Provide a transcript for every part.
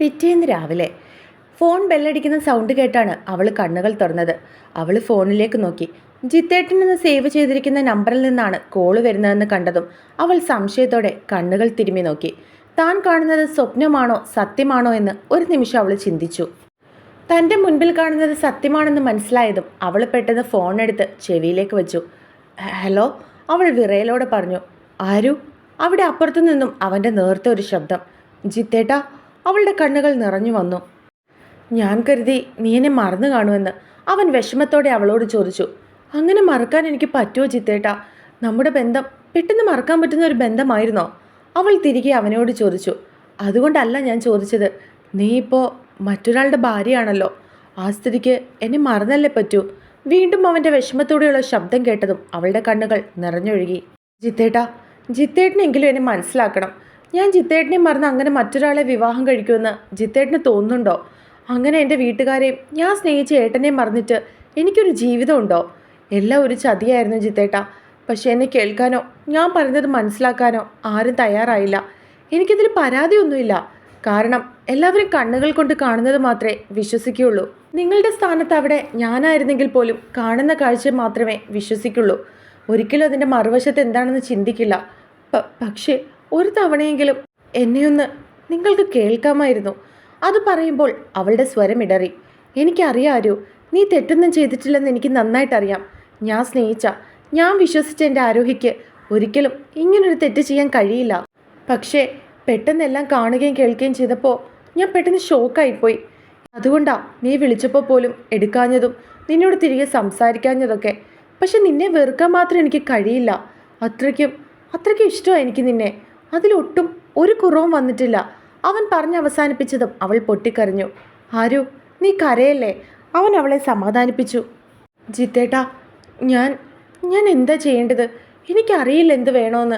പിറ്റേന്ന് രാവിലെ phone ബെല്ലടിക്കുന്ന sound കേട്ടാണ് അവൾ കണ്ണുകൾ തുറന്നത്. അവൾ ഫോണിലേക്ക് നോക്കി. ജിത്തേട്ടൻ എന്ന് സേവ് ചെയ്തിരിക്കുന്ന നമ്പറിൽ നിന്നാണ് കോൾ വരുന്നതെന്ന് കണ്ടതും അവൾ സംശയത്തോടെ കണ്ണുകൾ തിരുമ്മി നോക്കി. താൻ കാണുന്നത് സ്വപ്നമാണോ സത്യമാണോ എന്ന് ഒരു നിമിഷം അവൾ ചിന്തിച്ചു. തന്റെ മുൻപിൽ കാണുന്നത് സത്യമാണെന്ന് മനസ്സിലായതും അവൾ പെട്ടെന്ന് ഫോൺ എടുത്ത് ചെവിയിലേക്ക് വെച്ചു. ഹലോ അവൾ വിറയലോടെ പറഞ്ഞു. ആരു? അവിടെ അപ്പുറത്തു നിന്നും അവന്റെ നേർത്ത ഒരു ശബ്ദം. ജിത്തേട്ടാ അവളുടെ കണ്ണുകൾ നിറഞ്ഞു വന്നു. ഞാൻ കരുതി നീ എന്നെ മറന്നു കാണുമെന്ന്. അവൻ വിഷമത്തോടെ അവളോട് ചോദിച്ചു. അങ്ങനെ മറക്കാൻ എനിക്ക് പറ്റുമോ ചിത്തേട്ടാ? നമ്മുടെ ബന്ധം പെട്ടെന്ന് മറക്കാൻ പറ്റുന്ന ഒരു ബന്ധമായിരുന്നോ? അവൾ തിരികെ അവനോട് ചോദിച്ചു. അതുകൊണ്ടല്ല ഞാൻ ചോദിച്ചത്. നീ ഇപ്പോൾ മറ്റൊരാളുടെ ഭാര്യയാണല്ലോ. ആ സ്ഥിതിക്ക് എന്നെ മറന്നല്ലേ പറ്റൂ? വീണ്ടും അവന്റെ വിഷമത്തോടെയുള്ള ശബ്ദം കേട്ടതും അവളുടെ കണ്ണുകൾ നിറഞ്ഞൊഴുകി. ജിത്തേട്ടാ ജിത്തേട്ടനെങ്കിലും എന്നെ മനസ്സിലാക്കണം. ഞാൻ ജിത്തേട്ടനെ മറന്ന് അങ്ങനെ മറ്റൊരാളെ വിവാഹം കഴിക്കുമെന്ന് ജിത്തേട്ടന് തോന്നുന്നുണ്ടോ? അങ്ങനെ എന്റെ വീട്ടുകാരെയും ഞാൻ സ്നേഹിച്ച ഏട്ടനെയും മറന്നിട്ട് എനിക്കൊരു ജീവിതമുണ്ടോ? എല്ലാം ഒരു ചതിയായിരുന്നു ജിത്തേട്ട. പക്ഷേ എന്നെ കേൾക്കാനോ ഞാൻ പറഞ്ഞത് മനസ്സിലാക്കാനോ ആരും തയ്യാറായില്ല. എനിക്കിതിൽ പരാതിയൊന്നുമില്ല. കാരണം എല്ലാവരും കണ്ണുകൾ കൊണ്ട് കാണുന്നത് മാത്രമേ വിശ്വസിക്കുകയുള്ളൂ. നിങ്ങളുടെ സ്ഥാനത്ത് അവിടെ ഞാനായിരുന്നെങ്കിൽ പോലും കാണുന്ന കാഴ്ച മാത്രമേ വിശ്വസിക്കുള്ളൂ ഒരിക്കലും അതിന്റെ മറുവശത്ത് എന്താണെന്ന് ചിന്തിക്കില്ല. പക്ഷേ ഒരു തവണയെങ്കിലും എന്നെയൊന്ന് നിങ്ങൾക്ക് കേൾക്കാമായിരുന്നു. അത് പറയുമ്പോൾ അവളുടെ സ്വരം ഇടറി. എനിക്കറിയാരോ നീ തെറ്റൊന്നും ചെയ്തിട്ടില്ലെന്ന് എനിക്ക് നന്നായിട്ടറിയാം. ഞാൻ സ്നേഹിച്ച ഞാൻ വിശ്വസിച്ച എന്റെ ആരോഹിക്ക് ഒരിക്കലും ഇങ്ങനൊരു തെറ്റ് ചെയ്യാൻ കഴിയില്ല. പക്ഷേ പെട്ടെന്നെല്ലാം കാണുകയും കേൾക്കുകയും ചെയ്തപ്പോൾ ഞാൻ പെട്ടെന്ന് ഷോക്കായിപ്പോയി. അതുകൊണ്ടാ നീ വിളിച്ചപ്പോൾ പോലും എടുക്കാഞ്ഞതും നിന്നോട് തിരികെ സംസാരിക്കാഞ്ഞതൊക്കെ. പക്ഷെ നിന്നെ വെറുക്കാൻ മാത്രം എനിക്ക് കഴിയില്ല. അത്രയ്ക്കും അത്രയ്ക്കും ഇഷ്ടമാണ് എനിക്ക് നിന്നെ. അതിലൊട്ടും ഒരു കുറവും വന്നിട്ടില്ല. അവൻ പറഞ്ഞ് അവസാനിപ്പിച്ചതും അവൾ പൊട്ടിക്കരഞ്ഞു. ആരു നീ കരയല്ലേ? അവൻ അവളെ സമാധാനിപ്പിച്ചു. ജിത്തേട്ടാ ഞാൻ ഞാൻ എന്താ ചെയ്യേണ്ടത്? എനിക്കറിയില്ല എന്ത് വേണമെന്ന്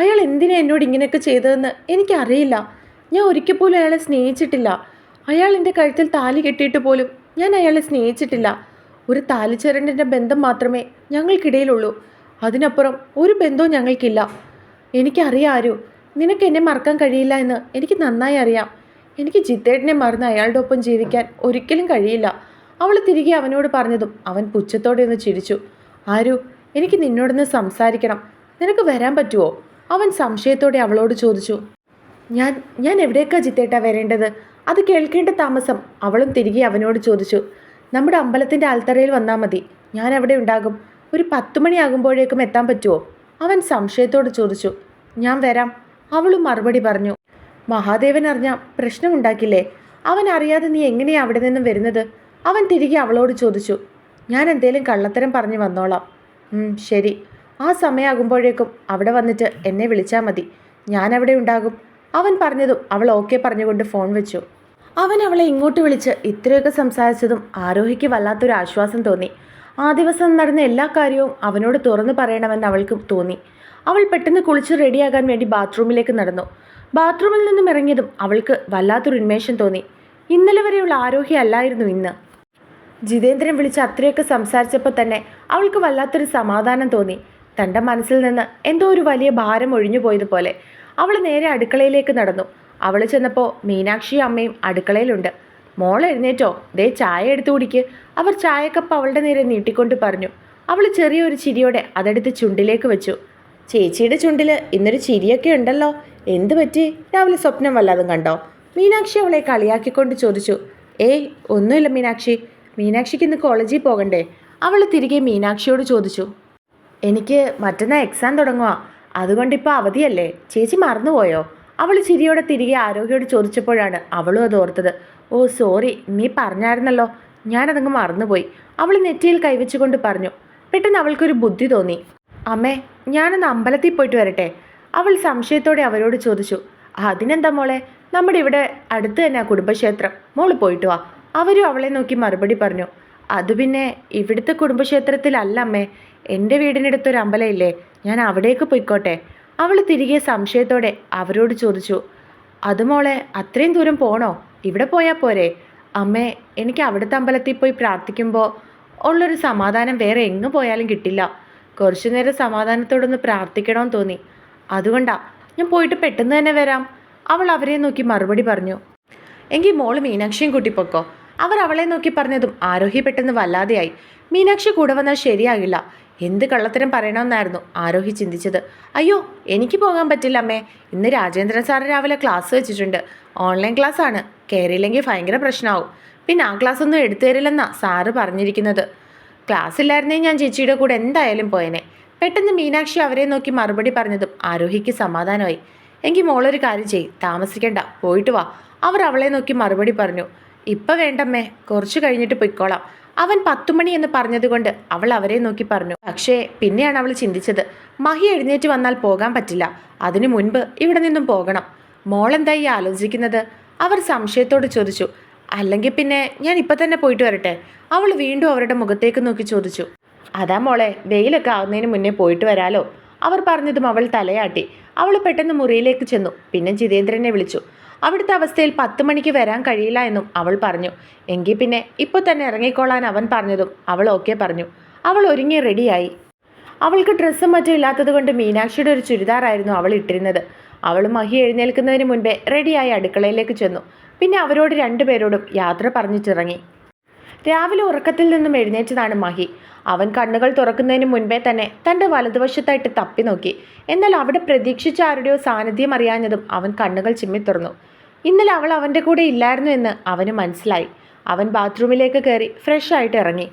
അയാൾ എന്തിനാ എന്നോട് ഇങ്ങനെയൊക്കെ ചെയ്തതെന്ന് എനിക്കറിയില്ല. ഞാൻ ഒരിക്കൽ പോലും അയാളെ സ്നേഹിച്ചിട്ടില്ല. അയാൾ എന്റെ കഴുത്തിൽ താലി കെട്ടിയിട്ട് പോലും ഞാൻ അയാളെ സ്നേഹിച്ചിട്ടില്ല. ഒരു താലിച്ചരണ്ടിന്റെ ബന്ധം മാത്രമേ ഞങ്ങൾക്കിടയിലുള്ളൂ. അതിനപ്പുറം ഒരു ബന്ധവും ഞങ്ങൾക്കില്ല. എനിക്കറിയാം ആരു. നിനക്ക് എന്നെ മറക്കാൻ കഴിയില്ല എന്ന് എനിക്ക് നന്നായി അറിയാം. എനിക്ക് ജിത്തേട്ടനെ മറന്ന് അയാളുടെ ഒപ്പം ജീവിക്കാൻ ഒരിക്കലും കഴിയില്ല. അവൾ തിരികെ അവനോട് പറഞ്ഞതും അവൻ പുച്ഛത്തോടെ ഒന്ന് ചിരിച്ചു. ആരു എനിക്ക് നിന്നോടൊന്ന് സംസാരിക്കണം. നിനക്ക് വരാൻ പറ്റുമോ അവൻ സംശയത്തോടെ അവളോട് ചോദിച്ചു. ഞാൻ ഞാൻ എവിടേക്കാ ജിത്തേട്ടാ വരേണ്ടത്? അത് കേൾക്കേണ്ട താമസം. അവളും തിരികെ അവനോട് ചോദിച്ചു. നമ്മുടെ അമ്പലത്തിന്റെ ആൽത്തറയിൽ വന്നാൽ മതി. ഞാൻ അവിടെ ഉണ്ടാകും. ഒരു പത്ത് മണിയാകുമ്പോഴേക്കും എത്താൻ പറ്റുമോ അവൻ സംശയത്തോട് ചോദിച്ചു ഞാൻ വരാം. അവളും മറുപടി പറഞ്ഞു മഹാദേവൻ അറിഞ്ഞ പ്രശ്നമുണ്ടാക്കില്ലേ? അവൻ അറിയാതെ നീ എങ്ങനെയാ അവിടെ നിന്നും വരുന്നത്? അവൻ തിരികെ അവളോട് ചോദിച്ചു ഞാൻ എന്തേലും കള്ളത്തരം പറഞ്ഞു വന്നോളാം. ശരി. ആ സമയമാകുമ്പോഴേക്കും അവിടെ വന്നിട്ട് എന്നെ വിളിച്ചാൽ മതി. ഞാൻ അവിടെ ഉണ്ടാകും. അവൻ പറഞ്ഞതും അവൾ ഓക്കെ പറഞ്ഞുകൊണ്ട് ഫോൺ വെച്ചു. അവൻ അവളെ ഇങ്ങോട്ട് വിളിച്ച് ഇത്രയൊക്കെ സംസാരിച്ചതും ആരോഹിക്ക് വല്ലാത്തൊരു ആശ്വാസം തോന്നി. ആ ദിവസം നടന്ന എല്ലാ കാര്യവും അവനോട് തുറന്നു പറയണമെന്ന് അവൾക്ക് തോന്നി. അവൾ പെട്ടെന്ന് കുളിച്ച് റെഡിയാകാൻ വേണ്ടി ബാത്റൂമിലേക്ക് നടന്നു. ബാത്റൂമിൽ നിന്നും ഇറങ്ങിയതും അവൾക്ക് വല്ലാത്തൊരു ഉന്മേഷം തോന്നി. ഇന്നലെ വരെയുള്ള ആരോഹി അല്ലായിരുന്നു ഇന്ന്. ജിതേന്ദ്രൻ വിളിച്ച് അത്രയൊക്കെ സംസാരിച്ചപ്പോൾ തന്നെ അവൾക്ക് വല്ലാത്തൊരു സമാധാനം തോന്നി. തന്റെ മനസ്സിൽ നിന്ന് എന്തോ ഒരു വലിയ ഭാരം ഒഴിഞ്ഞു പോയതുപോലെ. അവൾ നേരെ അടുക്കളയിലേക്ക് നടന്നു. അവൾ ചെന്നപ്പോൾ മീനാക്ഷിയും അമ്മയും അടുക്കളയിലുണ്ട്. മോൾ എഴുന്നേറ്റോ. ദേ ചായ എടുത്തു കുടിക്ക്. അവർ ചായക്കപ്പ് അവളുടെ നേരെ നീട്ടിക്കൊണ്ട് പറഞ്ഞു. അവൾ ചെറിയൊരു ചിരിയോടെ അതെടുത്ത് ചുണ്ടിലേക്ക് വെച്ചു. ചേച്ചിയുടെ ചുണ്ടിൽ ഇന്നൊരു ചിരിയൊക്കെ ഉണ്ടല്ലോ. എന്ത് പറ്റി? രാവിലെ സ്വപ്നം വല്ലാതും കണ്ടോ? മീനാക്ഷി അവളെ കളിയാക്കിക്കൊണ്ട് ചോദിച്ചു. ഏയ് ഒന്നുമില്ല മീനാക്ഷി. മീനാക്ഷിക്ക് ഇന്ന് കോളേജിൽ പോകണ്ടേ? അവൾ തിരികെ മീനാക്ഷിയോട് ചോദിച്ചു. എനിക്ക് മറ്റന്നാ എക്സാം തുടങ്ങുക അതുകൊണ്ടിപ്പോൾ അവധിയല്ലേ? ചേച്ചി മറന്നുപോയോ? അവൾ ചിരിയോടെ തിരികെ ആരോഗ്യോട് ചോദിച്ചപ്പോഴാണ് അവളും അത് ഓർത്തത് ഓ സോറി നീ പറഞ്ഞായിരുന്നല്ലോ. ഞാനതങ്ങ് മറന്നുപോയി. അവൾ നെറ്റിയിൽ കൈവച്ചുകൊണ്ട് പറഞ്ഞു പെട്ടെന്ന് അവൾക്കൊരു ബുദ്ധി തോന്നി. അമ്മേ ഞാനൊന്ന് അമ്പലത്തിൽ പോയിട്ട് വരട്ടെ. അവൾ സംശയത്തോടെ അവരോട് ചോദിച്ചു അതിനെന്താ മോളെ? നമ്മുടെ ഇവിടെ അടുത്ത് തന്നെ കുടുംബക്ഷേത്രം. മോൾ പോയിട്ട് വാ. അവരും അവളെ നോക്കി മറുപടി പറഞ്ഞു അത് പിന്നെ ഇവിടുത്തെ കുടുംബക്ഷേത്രത്തിലല്ല അമ്മേ. എന്റെ വീടിനടുത്തൊരു അമ്പലമില്ലേ ഞാൻ അവിടേക്ക് പോയിക്കോട്ടെ. അവൾ തിരികെ സംശയത്തോടെ അവരോട് ചോദിച്ചു അത് മോളെ അത്രയും ദൂരം പോണോ? ഇവിടെ പോയാൽ പോരെ. അമ്മേ എനിക്ക് അവിടുത്തെ അമ്പലത്തിൽ പോയി പ്രാർത്ഥിക്കുമ്പോൾ ഉള്ളൊരു സമാധാനം വേറെ എങ്ങ് പോയാലും കിട്ടില്ല. കുറച്ചു നേരം സമാധാനത്തോടൊന്ന് പ്രാർത്ഥിക്കണമെന്ന് തോന്നി. അതുകൊണ്ടാ ഞാൻ പോയിട്ട് പെട്ടെന്ന് തന്നെ വരാം. അവൾ അവരെ നോക്കി മറുപടി പറഞ്ഞു. എങ്കിൽ മോൾ മീനാക്ഷിയും കൂട്ടിപ്പൊക്കോ അവർ അവളെ നോക്കി പറഞ്ഞതും ആരോഹി പെട്ടെന്ന് വല്ലാതെയായി. മീനാക്ഷി കൂടെ വന്നാൽ ശരിയാകില്ല. എന്ത് കള്ളത്തരം പറയണമെന്നായിരുന്നു ആരോഹി ചിന്തിച്ചത്. അയ്യോ എനിക്ക് പോകാൻ പറ്റില്ല അമ്മേ. ഇന്ന് രാജേന്ദ്രൻ സാർ രാവിലെ ക്ലാസ് വെച്ചിട്ടുണ്ട്. ഓൺലൈൻ ക്ലാസ് ആണ് കയറിയില്ലെങ്കിൽ ഭയങ്കര പ്രശ്നമാവും. പിന്നെ ആ ക്ലാസ് ഒന്നും എടുത്തു തരില്ലെന്നാ സാറ് പറഞ്ഞിരിക്കുന്നത്. ക്ലാസ് ഇല്ലായിരുന്നേ ഞാൻ ചേച്ചിയുടെ കൂടെ എന്തായാലും പോയേനെ. പെട്ടെന്ന് മീനാക്ഷി അവരെ നോക്കി മറുപടി പറഞ്ഞതും ആരോഹിക്ക് സമാധാനമായി. എങ്കിൽ മോളൊരു കാര്യം ചെയ് താമസിക്കണ്ട. പോയിട്ട് വാ. അവർ അവളെ നോക്കി മറുപടി പറഞ്ഞു. ഇപ്പം വേണ്ടമ്മേ കുറച്ച് കഴിഞ്ഞിട്ട് പൊയ്ക്കോളാം. അവൻ പത്തുമണി എന്ന് പറഞ്ഞതുകൊണ്ട് അവൾ അവരെ നോക്കി പറഞ്ഞു. പക്ഷേ പിന്നെയാണ് അവൾ ചിന്തിച്ചത്. മഹി എഴുന്നേറ്റ് വന്നാൽ പോകാൻ പറ്റില്ല. അതിനു മുൻപ് ഇവിടെ നിന്നും പോകണം. മോളെന്തായി ആലോചിക്കുന്നത്? അവർ സംശയത്തോട് ചോദിച്ചു. അല്ലെങ്കിൽ പിന്നെ ഞാൻ ഇപ്പം തന്നെ പോയിട്ട് വരട്ടെ? അവൾ വീണ്ടും അവരുടെ മുഖത്തേക്ക് നോക്കി ചോദിച്ചു. അതാ മോളെ വെയിലൊക്കെ ആവുന്നതിന് മുന്നേ പോയിട്ട് വരാലോ? അവർ പറഞ്ഞതും അവൾ തലയാട്ടി. അവൾ പെട്ടെന്ന് മുറിയിലേക്ക് ചെന്നു. പിന്നെ ജിതേന്ദ്രനെ വിളിച്ചു. അവിടുത്തെ അവസ്ഥയിൽ പത്ത് മണിക്ക് വരാൻ കഴിയില്ല എന്നും അവൾ പറഞ്ഞു. എങ്കിൽ പിന്നെ ഇപ്പോൾ തന്നെ ഇറങ്ങിക്കോളാൻ അവൻ പറഞ്ഞതും അവൾ ഓക്കെ പറഞ്ഞു. അവൾ ഒരുങ്ങി റെഡിയായി അവൾക്ക് ഡ്രസ്സും മറ്റും ഇല്ലാത്തത് കൊണ്ട് മീനാക്ഷിയുടെ ഒരു ചുരിദാറായിരുന്നു അവൾ ഇട്ടിരുന്നത്. അവൾ മഹി എഴുന്നേൽക്കുന്നതിന് മുൻപേ റെഡിയായി അടുക്കളയിലേക്ക് ചെന്നു. പിന്നെ അവരോട് രണ്ടുപേരോടും യാത്ര പറഞ്ഞിട്ടിറങ്ങി രാവിലെ ഉറക്കത്തിൽ നിന്നും എഴുന്നേറ്റതാണ് മഹി. അവൻ കണ്ണുകൾ തുറക്കുന്നതിന് മുൻപേ തന്നെ തന്റെ വലതുവശത്തായിട്ട് തപ്പി നോക്കി. എന്നാൽ അവിടെ പ്രതീക്ഷിച്ച ആരുടെയോ സാന്നിധ്യം അറിയാഞ്ഞതും അവൻ കണ്ണുകൾ ചിമ്മി തുറന്നു ഇന്നലെ അവൾ അവന്റെ കൂടെ ഇല്ലായിരുന്നു എന്ന് അവന് മനസ്സിലായി. അവൻ ബാത്റൂമിലേക്ക് കയറി ഫ്രഷ് ആയിട്ട് ഇറങ്ങി.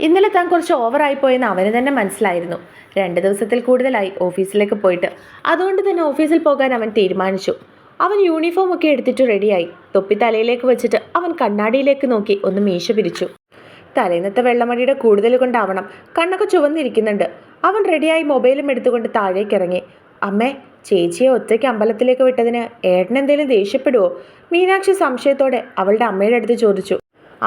ഇന്നലെ താൻ കുറച്ച് ഓവറായി പോയെന്ന് അവന് തന്നെ മനസ്സിലായിരുന്നു. രണ്ട് ദിവസത്തിൽ കൂടുതലായി ഓഫീസിലേക്ക് പോയിട്ട് അതുകൊണ്ട് തന്നെ ഓഫീസിൽ പോകാൻ അവൻ തീരുമാനിച്ചു. അവൻ യൂണിഫോം ഒക്കെ എടുത്തിട്ട് റെഡിയായി തൊപ്പി തലയിലേക്ക് വെച്ചിട്ട് അവൻ കണ്ണാടിയിലേക്ക് നോക്കി ഒന്ന് മീശ പിരിച്ചു തലേന്നത്തെ വെള്ളമടിയുടെ കൂടുതൽ കൊണ്ടാവണം. കണ്ണൊക്കെ ചുവന്നിരിക്കുന്നുണ്ട്. അവൻ റെഡിയായി മൊബൈലും എടുത്തുകൊണ്ട് താഴേക്കിറങ്ങി അമ്മേ ചേച്ചിയെ ഒറ്റയ്ക്ക് അമ്പലത്തിലേക്ക് വിട്ടതിന് ഏട്ടനെന്തേലും ദേഷ്യപ്പെടുവോ? മീനാക്ഷി സംശയത്തോടെ അവളുടെ അമ്മയുടെ അടുത്ത് ചോദിച്ചു.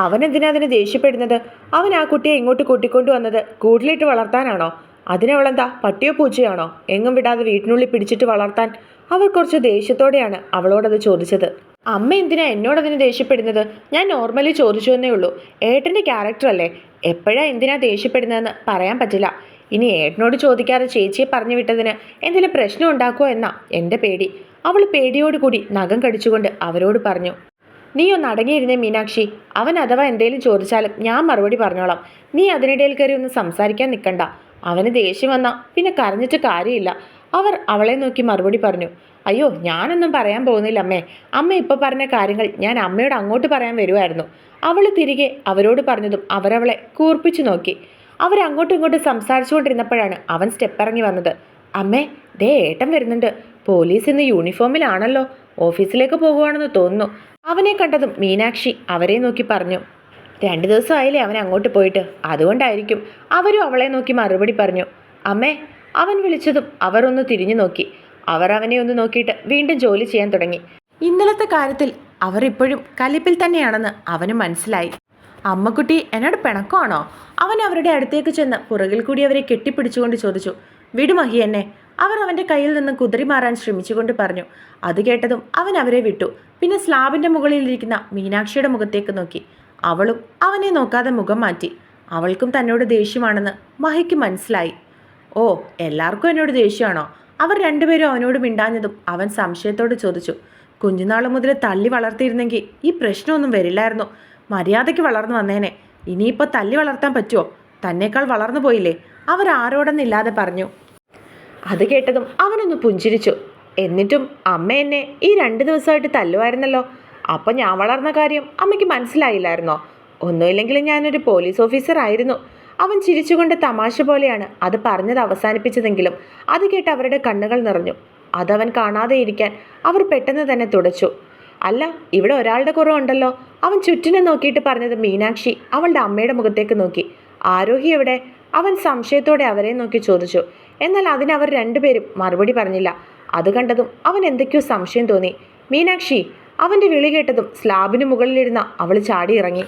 അവൻ എന്തിനാ അതിന് ദേഷ്യപ്പെടുന്നത്? അവൻ ആ കുട്ടിയെ ഇങ്ങോട്ട് കൂട്ടിക്കൊണ്ടു വന്നത് കൂട്ടിലിട്ട് വളർത്താനാണോ? അതിനവളെന്താ പട്ടിയോ പൂച്ചയാണോ? എങ്ങും വിടാതെ വീട്ടിനുള്ളിൽ പിടിച്ചിട്ട് വളർത്താൻ? അവർ കുറച്ച് ദേഷ്യത്തോടെയാണ് അവളോടത് ചോദിച്ചത്. അമ്മ എന്തിനാ എന്നോടതിന് ദേഷ്യപ്പെടുന്നത്? ഞാൻ നോർമലി ചോദിച്ചു എന്നേ ഉള്ളൂ. ഏട്ടന്റെ ക്യാരക്ടർ അല്ലേ എപ്പോഴാണ് എന്തിനാ ദേഷ്യപ്പെടുന്നതെന്ന് പറയാൻ പറ്റില്ല. ഇനി ഏട്ടനോട് ചോദിക്കാതെ ചേച്ചിയെ പറഞ്ഞു വിട്ടതിന് എന്തെങ്കിലും പ്രശ്നം ഉണ്ടാക്കുമോ എന്നാ? എന്റെ പേടി. അവൾ പേടിയോടുകൂടി നഖം കടിച്ചുകൊണ്ട് അവരോട് പറഞ്ഞു നീ ഒന്ന് അടങ്ങിയിരുന്നേ മീനാക്ഷി. അവൻ അഥവാ എന്തേലും ചോദിച്ചാലും ഞാൻ മറുപടി പറഞ്ഞോളാം. നീ അതിനിടയിൽ കയറി ഒന്ന് സംസാരിക്കാൻ നിൽക്കണ്ട അവന് ദേഷ്യം വന്നാ പിന്നെ കരഞ്ഞിട്ട് കാര്യമില്ല. അവർ അവളെ നോക്കി മറുപടി പറഞ്ഞു അയ്യോ ഞാനൊന്നും പറയാൻ പോകുന്നില്ല അമ്മേ. അമ്മ ഇപ്പോൾ പറഞ്ഞ കാര്യങ്ങൾ ഞാൻ അമ്മയോട് അങ്ങോട്ട് പറയാൻ വരുമായിരുന്നു അവൾ തിരികെ അവരോട് പറഞ്ഞതും അവരവളെ കൂർപ്പിച്ചു നോക്കി. അവരങ്ങോട്ടും ഇങ്ങോട്ടും സംസാരിച്ചുകൊണ്ടിരുന്നപ്പോഴാണ് അവൻ സ്റ്റെപ്പ് ഇറങ്ങി വന്നത്. അമ്മേ ദേ ഏട്ടൻ വരുന്നുണ്ട്. പോലീസ് ഇന്ന് യൂണിഫോമിലാണല്ലോ. ഓഫീസിലേക്ക് പോകുവാണെന്ന് തോന്നുന്നു. അവനെ കണ്ടതും മീനാക്ഷി അവരെ നോക്കി പറഞ്ഞു. രണ്ട് ദിവസമായില്ലേ അവൻ അങ്ങോട്ട് പോയിട്ട്. അതുകൊണ്ടായിരിക്കും. അവരും അവളെ നോക്കി മറുപടി പറഞ്ഞു. അമ്മേ അവൻ വിളിച്ചതും അവർ ഒന്ന് തിരിഞ്ഞു നോക്കി. അവർ അവനെ ഒന്ന് നോക്കിയിട്ട് വീണ്ടും ജോലി ചെയ്യാൻ തുടങ്ങി. ഇന്നലത്തെ കാര്യത്തിൽ അവർ ഇപ്പോഴും കലിപ്പിൽ തന്നെയാണെന്ന് അവന് മനസ്സിലായി. അമ്മക്കുട്ടി എന്നോട് പിണക്കമാണോ? അവൻ അവരുടെ അടുത്തേക്ക് ചെന്ന് പുറകിൽ കൂടി അവരെ കെട്ടിപ്പിടിച്ചുകൊണ്ട് ചോദിച്ചു വിടുമഹി എന്നെ. അവർ അവന്റെ കയ്യിൽ നിന്ന് കുതിരി മാറാൻ ശ്രമിച്ചുകൊണ്ട് പറഞ്ഞു. അത് കേട്ടതും അവൻ അവരെ വിട്ടു. പിന്നെ സ്ലാബിന്റെ മുകളിലിരിക്കുന്ന മീനാക്ഷിയുടെ മുഖത്തേക്ക് നോക്കി. അവളും അവനെ നോക്കാതെ മുഖം മാറ്റി. അവൾക്കും തന്നോട് ദേഷ്യമാണെന്ന് മഹിക്ക് മനസ്സിലായി. ഓ എല്ലാവർക്കും എന്നോട് ദേഷ്യമാണോ? അവർ രണ്ടുപേരും അവനോട് മിണ്ടാഞ്ഞതും അവൻ സംശയത്തോട് ചോദിച്ചു. കുഞ്ഞുനാൾ മുതൽ തള്ളി വളർത്തിയിരുന്നെങ്കിൽ ഈ പ്രശ്നമൊന്നും വരില്ലായിരുന്നു. മര്യാദയ്ക്ക് വളർന്നു വന്നേനെ. ഇനിയിപ്പോൾ തല്ലി വളർത്താൻ പറ്റുമോ തന്നേക്കാൾ വളർന്നു പോയില്ലേ? അവർ ആരോടെന്നില്ലാതെ പറഞ്ഞു. അത് കേട്ടതും അവനൊന്ന് പുഞ്ചിരിച്ചു. എന്നിട്ടും അമ്മ എന്നെ ഈ രണ്ട് ദിവസമായിട്ട് തല്ലുമായിരുന്നല്ലോ അപ്പം ഞാൻ വളർന്ന കാര്യം അമ്മയ്ക്ക് മനസ്സിലായില്ലായിരുന്നോ? ഒന്നുമില്ലെങ്കിലും ഞാനൊരു പോലീസ് ഓഫീസർ ആയിരുന്നു. അവൻ ചിരിച്ചുകൊണ്ട് തമാശ പോലെയാണ് അത് പറഞ്ഞത് അവസാനിപ്പിച്ചതെങ്കിലും അത് കേട്ട് അവരുടെ കണ്ണുകൾ നിറഞ്ഞു. അതവൻ കാണാതെ ഇരിക്കാൻ അവർ പെട്ടെന്ന് തന്നെ തുടച്ചു. അല്ല ഇവിടെ ഒരാളുടെ കുറവുണ്ടല്ലോ. അവൻ ചുറ്റിനെ നോക്കിയിട്ട് പറഞ്ഞത് മീനാക്ഷി അവളുടെ അമ്മയുടെ മുഖത്തേക്ക് നോക്കി. ആരോഹി എവിടെ? അവൻ സംശയത്തോടെ അവരെ നോക്കി ചോദിച്ചു. എന്നാൽ അതിനവർ രണ്ടുപേരും മറുപടി പറഞ്ഞില്ല. അത് കണ്ടതും അവൻ എന്തൊക്കെയോ സംശയം തോന്നി. മീനാക്ഷി അവന്റെ വിളി കേട്ടതും സ്ലാബിന് മുകളിലിരുന്ന അവൾ ചാടി ഇറങ്ങി.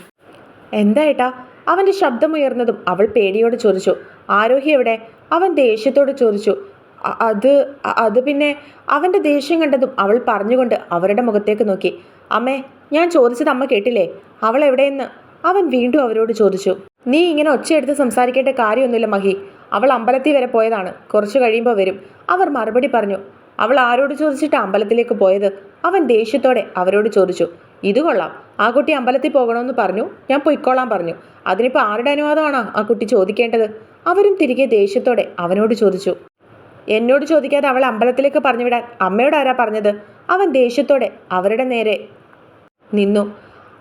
എന്താ ഏട്ടാ? അവന്റെ ശബ്ദമുയർന്നതും അവൾ പേടിയോട് ചോദിച്ചു. ആരോഹി എവിടെ? അവൻ ദേഷ്യത്തോട് ചോദിച്ചു. അത് അത് പിന്നെ അവന്റെ ദേഷ്യം കണ്ടതും അവൾ പറഞ്ഞുകൊണ്ട് അവരുടെ മുഖത്തേക്ക് നോക്കി. അമ്മേ ഞാൻ ചോദിച്ചത് അമ്മ കേട്ടില്ലേ? അവൾ എവിടെയെന്ന്? അവൻ വീണ്ടും അവരോട് ചോദിച്ചു. നീ ഇങ്ങനെ ഒച്ചയെടുത്ത് സംസാരിക്കേണ്ട കാര്യമൊന്നുമില്ല മഹി. അവൾ അമ്പലത്തിൽ വരെ പോയതാണ്. കുറച്ചു കഴിയുമ്പോൾ വരും. അവർ മറുപടി പറഞ്ഞു. അവൾ ആരോട് ചോദിച്ചിട്ട് അമ്പലത്തിലേക്ക് പോയത്? അവൻ ദേഷ്യത്തോടെ അവരോട് ചോദിച്ചു. ഇത് കൊള്ളാം. ആ കുട്ടി അമ്പലത്തിൽ പോകണമെന്ന് പറഞ്ഞു. ഞാൻ പൊയ്ക്കോളാം പറഞ്ഞു. അതിനിപ്പോൾ ആരുടെ അനുവാദമാണോ ആ കുട്ടി ചോദിക്കേണ്ടത്? അവരും തിരികെ ദേഷ്യത്തോടെ അവനോട് ചോദിച്ചു. എന്നോട് ചോദിക്കാതെ അവൾ അമ്പലത്തിലേക്ക് പറഞ്ഞു വിടാൻ അമ്മയോട് ആരാ പറഞ്ഞത്? അവൻ ദേഷ്യത്തോടെ അവരുടെ നേരെ നിന്നു.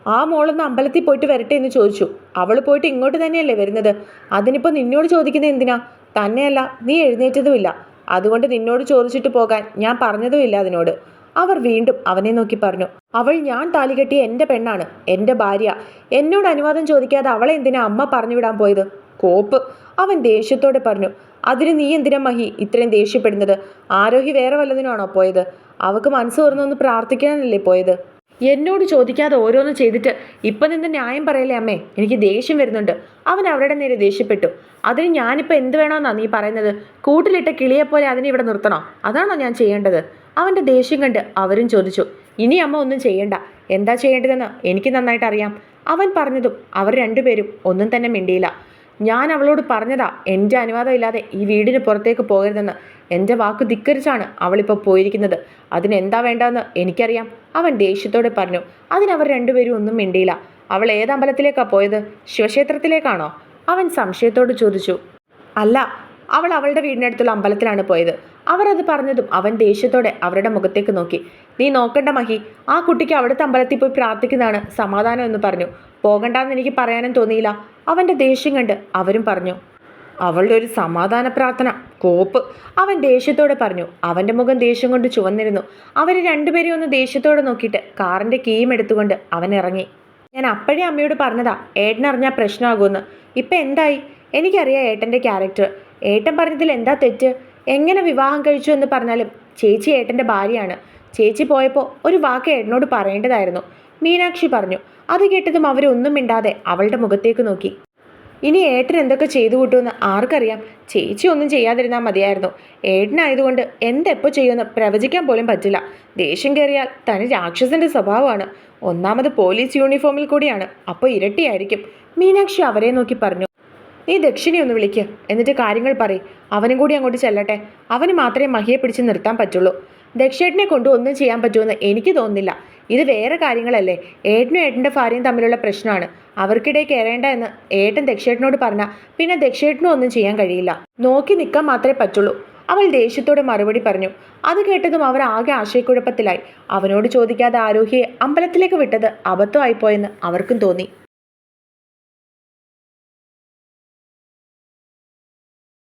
ആ മോളൊന്ന് അമ്പലത്തിൽ പോയിട്ട് വരട്ടെ എന്ന് ചോദിച്ചു. അവൾ പോയിട്ട് ഇങ്ങോട്ട് തന്നെയല്ലേ വരുന്നത്? അതിനിപ്പോൾ നിന്നോട് ചോദിക്കുന്നത് എന്തിനാ? തന്നെയല്ല നീ എഴുന്നേറ്റതുമില്ല. അതുകൊണ്ട് നിന്നോട് ചോദിച്ചിട്ട് പോകാൻ ഞാൻ പറഞ്ഞതുമില്ല അതിനോട്. അവർ വീണ്ടും അവനെ നോക്കി പറഞ്ഞു. അവൾ ഞാൻ താലി കെട്ടിയ എന്റെ പെണ്ണാണ് എന്റെ ഭാര്യ. എന്നോട് അനുവാദം ചോദിക്കാതെ അവളെ എന്തിനാ അമ്മ പറഞ്ഞു വിടാൻ പോയത്? കോപ്പ്. അവൻ ദേഷ്യത്തോടെ പറഞ്ഞു. അതിന് നീ എന്തിനാ മഹി ഇത്രയും ദേഷ്യപ്പെടുന്നത്? ആരോഹി വേറെ വല്ലതിനാണോ പോയത്? അവൾക്ക് മനസ്സ് തുറന്നൊന്ന് പ്രാർത്ഥിക്കാനല്ലേ പോയത്? എന്നോട് ചോദിക്കാതെ ഓരോന്ന് ചെയ്തിട്ട് ഇപ്പം നിന്ന് ന്യായം പറയല്ലേ അമ്മേ? എനിക്ക് ദേഷ്യം വരുന്നുണ്ട്. അവൻ അവരുടെ നേരെ ദേഷ്യപ്പെട്ടു. അതിന് ഞാനിപ്പോൾ എന്ത് വേണമെന്നാ നീ പറയുന്നത്? കൂട്ടിലിട്ട കിളിയെപ്പോലെ അതിനെ ഇവിടെ നിർത്തണോ? അതാണോ ഞാൻ ചെയ്യേണ്ടത്? അവന്റെ ദേഷ്യം കണ്ട് അവരും ചോദിച്ചു. ഇനി അമ്മ ഒന്നും ചെയ്യണ്ട. എന്താ ചെയ്യേണ്ടതെന്ന് എനിക്ക് നന്നായിട്ട് അറിയാം. അവൻ പറഞ്ഞതും അവർ രണ്ടുപേരും ഒന്നും തന്നെ മിണ്ടിയില്ല. ഞാൻ അവളോട് പറഞ്ഞതാ എന്റെ അനുവാദം ഇല്ലാതെ ഈ വീടിന് പുറത്തേക്ക് പോകരുതെന്ന്. എന്റെ വാക്ക് ധിക്കരിച്ചാണ് അവളിപ്പോൾ പോയിരിക്കുന്നത്. അതിനെന്താ വേണ്ടതെന്ന് എനിക്കറിയാം. അവൻ ദേഷ്യത്തോടെ പറഞ്ഞു അതിനവർ രണ്ടുപേരും ഒന്നും മിണ്ടിയില്ല. അവൾ ഏത് അമ്പലത്തിലേക്കാണ് പോയത്? ശിവക്ഷേത്രത്തിലേക്കാണോ? അവൻ സംശയത്തോട് ചോദിച്ചു അല്ല അവൾ അവളുടെ വീടിനടുത്തുള്ള അമ്പലത്തിലാണ് പോയത്. അവർ അത് പറഞ്ഞതും അവൻ ദേഷ്യത്തോടെ അവരുടെ മുഖത്തേക്ക് നോക്കി. നീ നോക്കണ്ട മഹി ആ കുട്ടിക്ക് അവിടുത്തെ അമ്പലത്തിൽ പോയി പ്രാർത്ഥിക്കുന്നതാണ് സമാധാനം എന്ന് പറഞ്ഞു. പോകണ്ടെന്ന് എനിക്ക് പറയാനും തോന്നിയില്ല. അവന്റെ ദേഷ്യം കണ്ട് അവരും പറഞ്ഞു അവളുടെ ഒരു സമാധാന പ്രാർത്ഥന കോപ്പ്. അവൻ ദേഷ്യത്തോടെ പറഞ്ഞു അവന്റെ മുഖം ദേഷ്യം കൊണ്ട് ചുവന്നിരുന്നു. അവർ രണ്ടുപേരെയും ഒന്ന് ദേഷ്യത്തോടെ നോക്കിയിട്ട് കാറിന്റെ കീയും എടുത്തുകൊണ്ട് അവൻ ഇറങ്ങി. ഞാൻ അപ്പോഴേ അമ്മയോട് പറഞ്ഞതാ ഏട്ടനറിഞ്ഞാൽ പ്രശ്നമാകുമെന്ന്. ഇപ്പം എന്തായി? എനിക്കറിയാം ഏട്ടന്റെ ക്യാരക്ടർ. ഏട്ടൻ പറഞ്ഞതിൽ എന്താ തെറ്റ്? എങ്ങനെ വിവാഹം കഴിച്ചു എന്ന് പറഞ്ഞാലും ചേച്ചി ഏട്ടന്റെ ഭാര്യയാണ്. ചേച്ചി പോയപ്പോൾ ഒരു വാക്ക് ഏട്ടനോട് പറയേണ്ടതായിരുന്നു. മീനാക്ഷി പറഞ്ഞു അത് കേട്ടതും അവരൊന്നും മിണ്ടാതെ അവളുടെ മുഖത്തേക്ക് നോക്കി. ഇനി ഏട്ടൻ എന്തൊക്കെ ചെയ്തു കൂട്ടുമെന്ന് ആർക്കറിയാം. ചേച്ചി ഒന്നും ചെയ്യാതിരുന്നാൽ മതിയായിരുന്നു. ഏട്ടനായതുകൊണ്ട് എന്തെപ്പോൾ ചെയ്യുമെന്ന് പ്രവചിക്കാൻ പോലും പറ്റില്ല. ദേഷ്യം കയറിയാൽ തന്നെ രാക്ഷസന്റെ സ്വഭാവമാണ്. ഒന്നാമത് പോലീസ് യൂണിഫോമിൽ കൂടിയാണ്. അപ്പോൾ ഇരട്ടിയായിരിക്കും. മീനാക്ഷി അവരെ നോക്കി പറഞ്ഞു. നീ ദക്ഷിണി ഒന്ന് വിളിക്ക്. എന്നിട്ട് കാര്യങ്ങൾ പറയും. അവനും കൂടി അങ്ങോട്ട് ചെല്ലട്ടെ. അവന് മാത്രമേ മഹിയെ പിടിച്ച് നിർത്താൻ പറ്റുള്ളൂ. ദക്ഷേട്ടനെ കൊണ്ട് ഒന്നും ചെയ്യാൻ പറ്റുമെന്ന് എനിക്ക് തോന്നുന്നില്ല. ഇത് വേറെ കാര്യങ്ങളല്ലേ. ഏട്ടനും ഏട്ടന്റെ ഭാര്യയും തമ്മിലുള്ള പ്രശ്നമാണ്. അവർക്കിടെ കയറേണ്ട എന്ന് ഏട്ടൻ ദക്ഷേട്ടനോട് പറഞ്ഞാൽ പിന്നെ ദക്ഷേട്ടനും ഒന്നും ചെയ്യാൻ കഴിയില്ല. നോക്കി നിൽക്കാൻ മാത്രമേ പറ്റുള്ളൂ. അവൾ ദേഷ്യത്തോടെ മറുപടി പറഞ്ഞു. അത് കേട്ടതും അവർ ആകെ ആശയക്കുഴപ്പത്തിലായി. അവനോട് ചോദിക്കാതെ ആരോഹിയെ അമ്പലത്തിലേക്ക് വിട്ടത് അബദ്ധമായിപ്പോയെന്ന് അവർക്കും തോന്നി.